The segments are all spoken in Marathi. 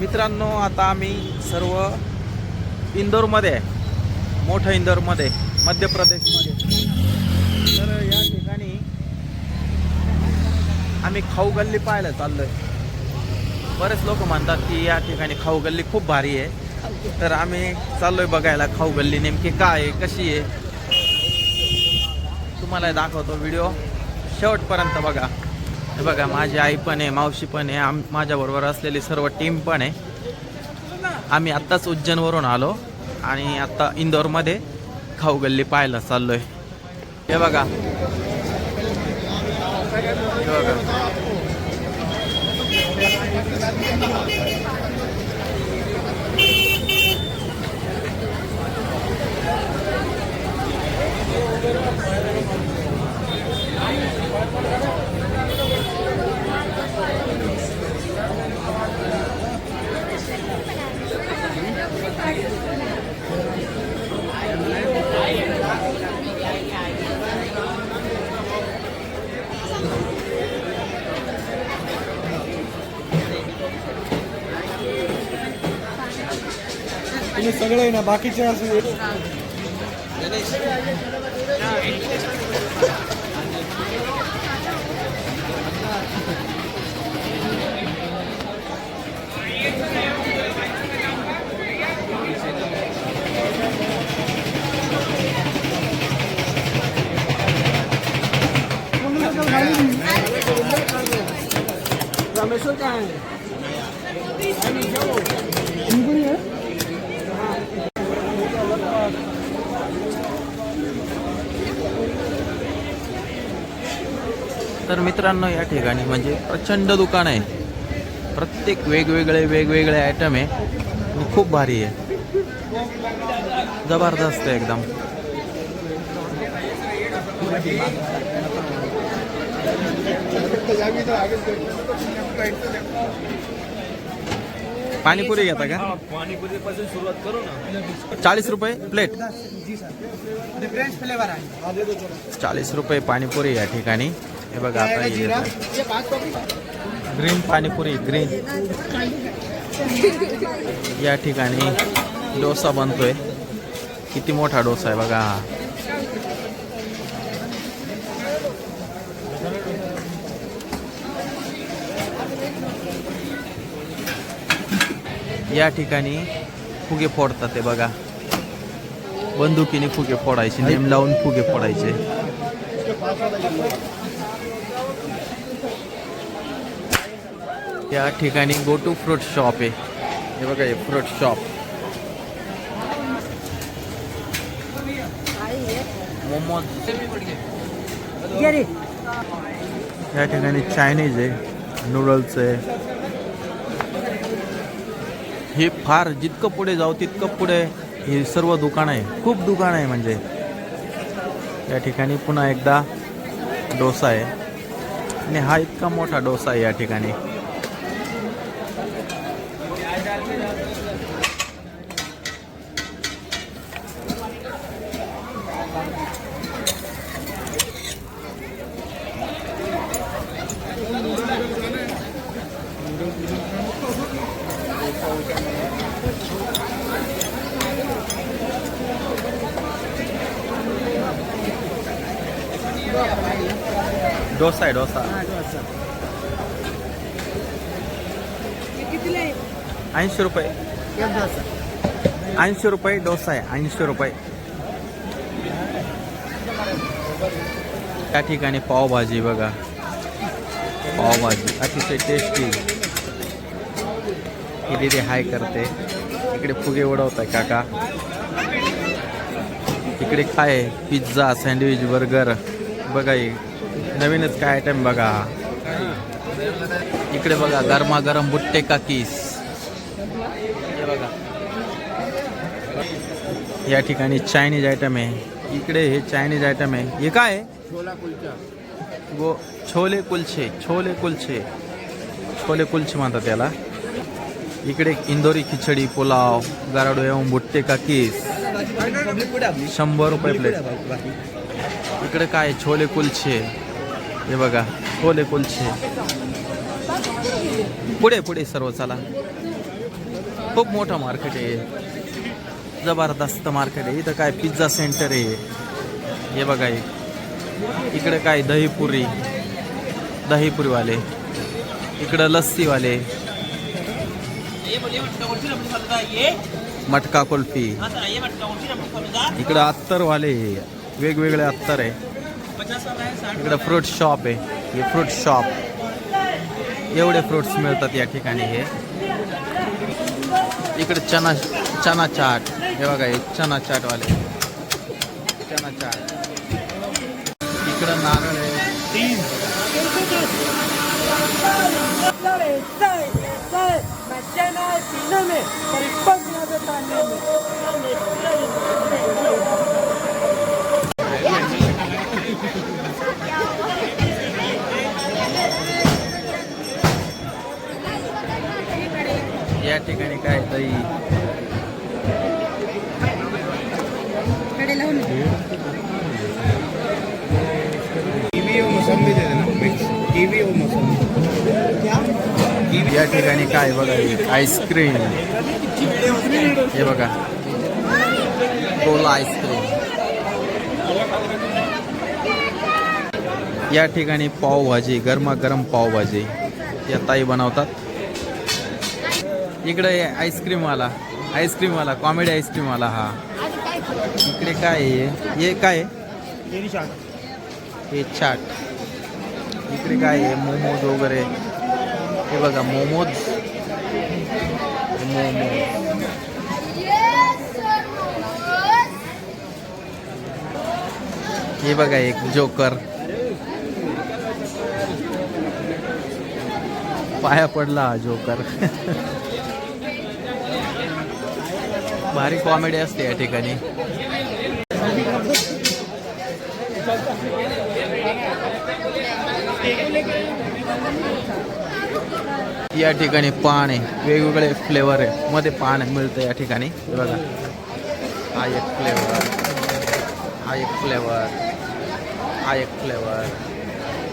मित्रांनो आता आम्ही सर्व इंदोरमध्ये आहे. मोठं इंदोरमध्ये मध्य प्रदेशमध्ये. तर या ठिकाणी आम्ही खाऊ गल्ली पाहायला चाललोय. बरेच लोक म्हणतात की या ठिकाणी खाऊ गल्ली खूप भारी आहे. तर आम्ही चाललोय बघायला खाऊ गल्ली नेमकी काय आहे कशी आहे. तुम्हाला दाखवतो व्हिडिओ. शेवटपर्यंत बघा. हे बघा माझी आई पण आहे मावशी पण आहे आम माझ्याबरोबर असलेली सर्व टीम पण आहे. आम्ही आत्ताच उज्जैनवरून आलो आणि आत्ता इंदोरमध्ये खाऊ गल्ली पाहायला चाललोय. हे बघा. हे बघा. तुम्ही सगळे आहे ना बाकीचे असे रामेश्वर काय तर मित्रांनो या ठिकाणी म्हणजे प्रचंड दुकान आहे. प्रत्येक वेगवेगळे वेगवेगळे आयटम आहे. आणि खूप भारी आहे. जबरदस्त आहे एकदम. पाणीपुरी घेता का? पाणीपुरी पासून सुरुवात करू ना. चाळीस रुपये प्लेट फ्रेंच फ्लेवर आहे. चाळीस रुपये पाणीपुरी या ठिकाणी. हे बघा आता ग्रीन पाणीपुरी ग्रीन. या ठिकाणी डोसा बनतोय. किती मोठा डोसा आहे बघा. हा या ठिकाणी फुगे फोडतात ते बघा. बंदुकीने फुगे फोडायचे नेम लावून फुगे फोडायचे. या ठिकाणी गो टू फ्रूट शॉप आहे. हे बघा हे फ्रूट शॉप मोमोज. या ठिकाणी चायनीज आहे नूडल्स आहे. हे फार जितकं पुढे जाऊ तितकं पुढे हे सर्व दुकान आहे. खूप दुकान आहे म्हणजे. या ठिकाणी पुन्हा एकदा डोसा आहे. आणि हा इतका मोठा डोसा आहे या ठिकाणी. डोसा आहे डोसा. ऐंशी रुपये. ऐंशी रुपये डोसा आहे ऐंशी रुपये. त्या ठिकाणी पावभाजी बघा. पावभाजी अतिशय टेस्टी ही दिदी हाय करते. इकडे फुगे उडवत आहे काका. इकडे काय? Pizza sandwich burger. बघा नवीनच काय आयटम बघा. इकडे बघा गरमागरम बुट्टे का किस. हे बघा. या ठिकाणी चायनीज आयटम आहे. इकडे हे चायनीज आयटम आहे. हे काय छोला कुलचा. गो छोले कुलछे छोले कुलछे छोले कुलछे म्हणतात त्याला इकडे इंदोरी खिचडी पुलाव गराडो एवं बुट्टे का किस शंभर रुपये प्लेट इकडे काय छोले कुलछे हे बघा छोले कुलछे पुढे पुढे सर्व चला. खूप मोठं मार्केट आहे जबरदस्त मार्केट आहे. इथं काय पिझ्झा सेंटर आहे. हे बघा इकडे काय दहीपुरी. दहीपुरीवाले. इकडं लस्सीवाले. मटका कुल्फी. इकडं अत्तरवाले. वेगवेगळे अत्तर आहे. इकडं फ्रूट शॉप आहे. हे फ्रूट शॉप एवढे फ्रूट्स मिळतात या ठिकाणी हे. इकडे चना चना चाट. हे बघा हे चना चाटवाले. चना चाट. इकडं नारळ आहे. या ठिकाणी काय बघा आईस्क्रीम. हे बघा. गोला आईस्क्रीम. या ठिकाणी पावभाजी गरमागरम पावभाजी या ताई बनवतात. इकडे आईस्क्रीमवाला आईस्क्रीमवाला कॉमेडी आईस्क्रीमवाला हा. इकडे काय आहे? हे काय आहे? हे चाट. इकडे काय आहे? मोमोज वगैरे. हे बघा मोमोज. मोमो हे बघा एक जोकर. पाया पडला हा जोकर. भारी कॉमेडी असते या ठिकाणी. या ठिकाणी पान आहे वेगवेगळे फ्लेवर आहे. मध्ये पान मिळतं या ठिकाणी. हे बघा. हा एक फ्लेवर हा एक फ्लेवर हा एक फ्लेवर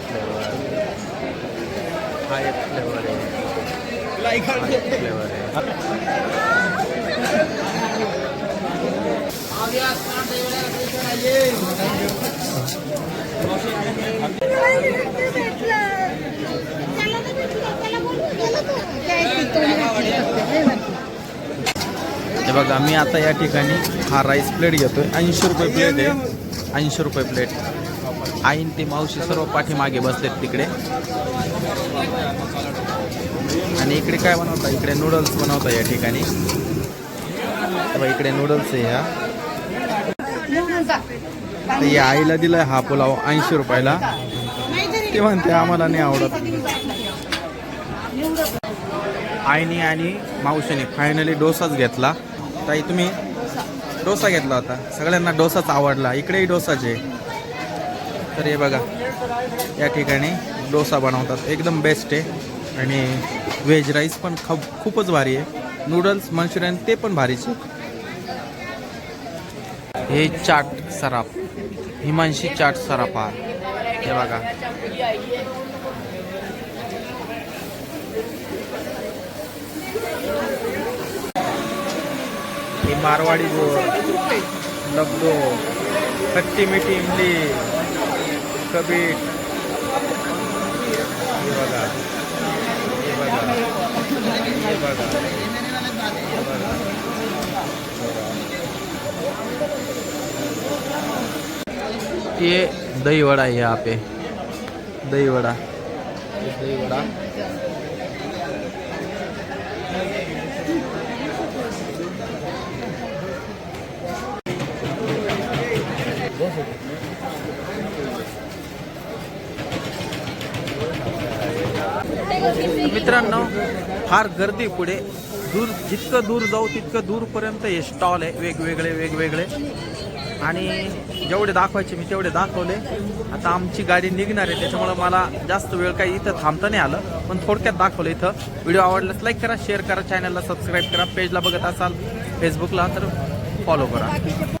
फ्लेवर हा एक फ्लेवर आहे. फ्लेवर आहे. हे बघा मी आता या ठिकाणी हा राईस प्लेट घेतोय. ऐंशी रुपये प्लेट आहे. ऐंशी रुपये प्लेट आईन ते मावशी सर्व पाठीमागे बसलेत तिकडे. आणि इकडे काय बनवता? इकडे नूडल्स बनवता या ठिकाणी. इकडे नूडल्स आहे ह्या तर या आईला दिलाय हा पुलाव ऐंशी रुपयाला. ते म्हणते आम्हाला नाही आवडत. आईने आणि मावशीने फायनली डोसाच घेतला. ताई तुम्ही डोसा घेतला होता. सगळ्यांना डोसाच आवडला. इकडेही डोसाचे तर हे बघा या ठिकाणी डोसा बनवतात. एकदम बेस्ट आहे. आणि व्हेज राईस पण खूप खूपच भारी आहे. नूडल्स मंचुरियन ते पण भारीचे हे चाट सराफ हिमांशी चाट सराफ हे बघा. हे मारवाडी गोड लब्दो खट्टी मिठी इमली कबीट हे बघा. हे बघा. हे बघा. हे बघा. ये दही वड़ा है यहाँ पे। दही वड़ा दही वड़ा मित्रांनो फार गर्दी पुढे. दूर जितकं दूर जाऊ तितकं दूरपर्यंत हे स्टॉल आहे. वेगवेगळे वेगवेगळे. आणि जेवढे दाखवायचे मी तेवढे दाखवले. आता आमची गाडी निघणार आहे त्याच्यामुळं मला जास्त वेळ काही इथं थांबता नाही आलं. पण थोडक्यात दाखवलं इथं. व्हिडिओ आवडल्यास लाईक करा शेअर करा चॅनलला सबस्क्राईब करा पेजला बघत असाल फेसबुकला तर फॉलो करा.